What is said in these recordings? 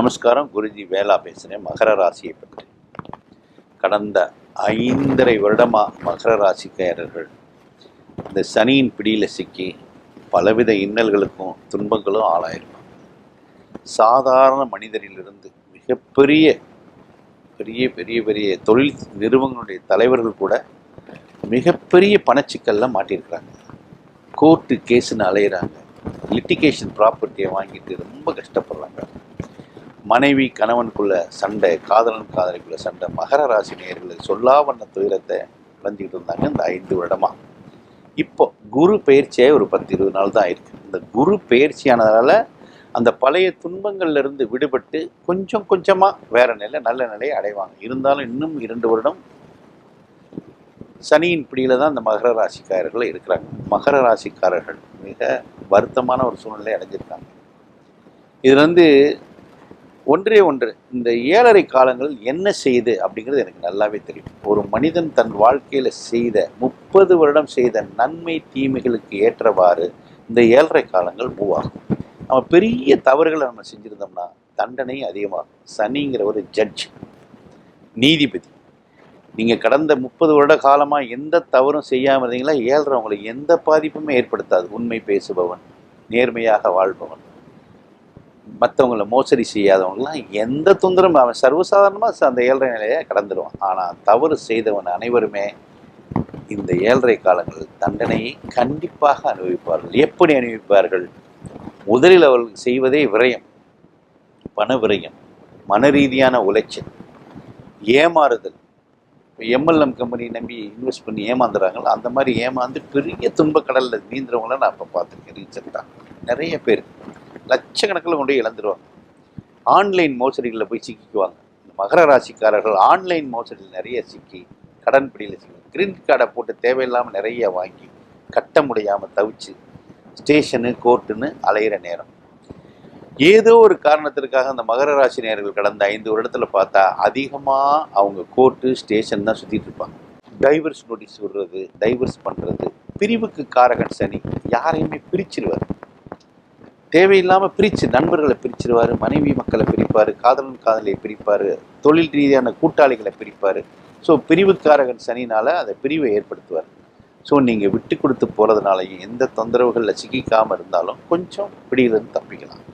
நமஸ்காரம். குருஜி வேலா பேசுகிறேன் மகர ராசியை பற்றி. கடந்த ஐந்தரை வருடமாக மகர ராசிக்காரர்கள் இந்த சனியின் பிடியில் சிக்கி பலவித இன்னல்களுக்கும் துன்பங்களும் ஆளாயிருப்பாங்க. சாதாரண மனிதரிலிருந்து மிகப்பெரிய பெரிய பெரிய பெரிய தொழில் நிறுவனங்களுடைய தலைவர்கள் கூட மிகப்பெரிய பணச்சிக்கல்ல மாட்டியிருக்கிறாங்க. கோர்ட்டு கேஸுன்னு அலையிறாங்க. லிட்டிகேஷன் ப்ராப்பர்ட்டியை வாங்கிட்டு ரொம்ப கஷ்டப்படுறாங்க. மனைவி கணவனுக்குள்ள சண்டை காதலன் காதலிக்குள்ள சண்டை மகர ராசி நேயர்களை சொல்லா வண்ண துயரத்தை கலந்துக்கிட்டு இருந்தாங்க இந்த ஐந்து வருடமா. இப்போ குரு பயிற்சியே ஒரு பத்து இருபது நாள் தான் இருக்கு. இந்த குரு பயிற்சியானதால அந்த பழைய துன்பங்கள்ல இருந்து விடுபட்டு கொஞ்சம் கொஞ்சமா வேற நிலை நல்ல நிலையை அடைவாங்க. இருந்தாலும் இன்னும் இரண்டு வருடம் சனியின் பிடியில தான் இந்த மகர ராசிக்காரர்கள் இருக்கிறாங்க. மகர ராசிக்காரர்கள் மிக வருத்தமான ஒரு சூழ்நிலை அடைஞ்சிருக்காங்க. இதுல வந்து ஒன்றே ஒன்று இந்த ஏழரை காலங்கள் என்ன செய்து அப்படிங்கிறது எனக்கு நல்லாவே தெரியும். ஒரு மனிதன் தன் வாழ்க்கையில் செய்த முப்பது வருடம் செய்த நன்மை தீமைகளுக்கு ஏற்றவாறு இந்த ஏழரை காலங்கள் மூவ் ஆகும். நம்ம பெரிய தவறுகளை நம்ம செஞ்சுருந்தோம்னா தண்டனை அதிகமாகும். சனிங்கிற ஒரு ஜட்ஜ் நீதிபதி. நீங்கள் கடந்த முப்பது வருட காலமாக எந்த தவறும் செய்யாமல் இருந்தீங்களா? ஏழ்ரை எந்த பாதிப்புமே ஏற்படுத்தாது. உண்மை பேசுபவன் நேர்மையாக வாழ்பவன். மற்றவங்கள மோசடி செய்யாதவங்களாம் எந்த தொந்தரவும் அவன் சர்வசாதாரணமாக அந்த ஏழ்றை நிலையை கடந்துடுவான் ஆனால் தவறு செய்தவன் அனைவருமே இந்த ஏழரை காலங்களில் தண்டனையை கண்டிப்பாக அனுபவிப்பார்கள். எப்படி அனுபவிப்பார்கள்? முதலில் அவர்கள் செய்வதே விரயம் பண விரயம் மன ரீதியான உளைச்சல் ஏமாறுதல். இப்போ எம்எல்எம் கம்பெனி நம்பி இன்வெஸ்ட் பண்ணி ஏமாந்துறாங்களோ அந்த மாதிரி ஏமாந்து பெரிய துன்ப கடலில் நீந்துறவங்கள நான் இப்போ பார்த்துருக்கேன் ரீசெண்டாக நிறைய பேர். லட்சக்கணக்கில் கொண்டு போய் இழந்துருவாங்க. ஆன்லைன் மோசடிகளில் போய் சிக்கிக்குவாங்க. இந்த மகர ராசிக்காரர்கள் ஆன்லைன் மோசடியில் நிறைய சிக்கி கடன் பிடியில் சிக்கி கிரெடிட் கார்டை போட்டு தேவையில்லாமல் நிறைய வாங்கி கட்ட முடியாமல் தவிச்சு ஸ்டேஷனு கோர்ட்டுன்னு அலையிற நேரம். ஏதோ ஒரு காரணத்திற்காக அந்த மகர ராசி நேர்கள் கடந்த ஐந்து வருடத்தில் பார்த்தா அதிகமாக அவங்க கோர்ட்டு ஸ்டேஷன் தான் சுற்றிட்டு இருப்பாங்க. டைவர்ஸ் நோட்டீஸ் விடுறது டைவர்ஸ் பண்ணுறது பிரிவுக்கு காரகன் சனி யாரையுமே பிரிச்சிருவார். தேவையில்லாமல் பிரித்து நண்பர்களை பிரிச்சிருவார் மனைவி மக்களை பிரிப்பார் காதலன் காதலியை பிரிப்பார் தொழில் ரீதியான கூட்டாளிகளை பிரிப்பார். ஸோ பிரிவுக்காரகன் சனினால் அந்த பிரிவை ஏற்படுத்துவார். ஸோ நீங்கள் விட்டு கொடுத்து போகிறதுனாலையும் எந்த தொந்தரவுகளில் சிக்கிக்காமல் இருந்தாலும் கொஞ்சம் பிடியிலிருந்து தப்பிக்கலாம்.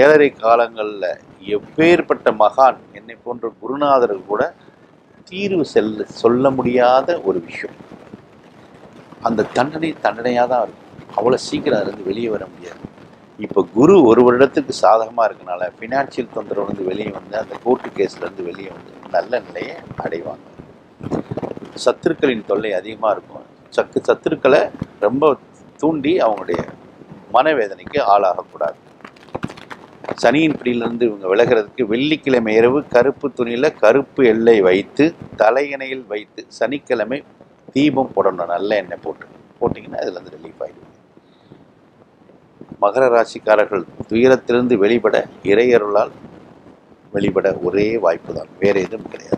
ஏழரை காலங்களில் எப்பேற்பட்ட மகான் என்னை போன்ற குருநாதர்கள் கூட தீர்வு செல்ல சொல்ல முடியாத ஒரு விஷயம். அந்த தண்டனை தண்டனையாக தான் இருக்கும். அவ்வளோ சீக்கிரம் அதுலேருந்து வெளியே வர முடியாது. இப்போ குரு ஒரு வருடத்துக்கு சாதகமாக இருக்கனால ஃபினான்ஷியல் தொந்தரவுலேருந்து வெளியே வந்து அந்த கோர்ட்டு கேஸ்லேருந்து வெளியே வந்து நல்ல நிலையை அடைவாங்க. சத்துருக்களின் தொல்லை அதிகமாக இருக்கும். சக்கு சத்துருக்களை ரொம்ப தூண்டி அவங்களுடைய மனவேதனைக்கு ஆளாகக்கூடாது. சனியின் பிடியிலிருந்து இவங்க விலகிறதுக்கு வெள்ளிக்கிழமை இரவு கருப்பு துணியில் கருப்பு எல்லை வைத்து தலையணையில் வைத்து சனிக்கிழமை தீபம் போடணும். நல்ல எண்ணெய் போட்டு போட்டிங்கன்னா வந்து ரிலீஃப் ஆகிடும் மகர ராசிக்காரர்கள் துயரத்திலிருந்து வெளிப்பட இறையருளால் வெளிப்பட ஒரே வாய்ப்பு தான் வேறு எதுவும் கிடையாது.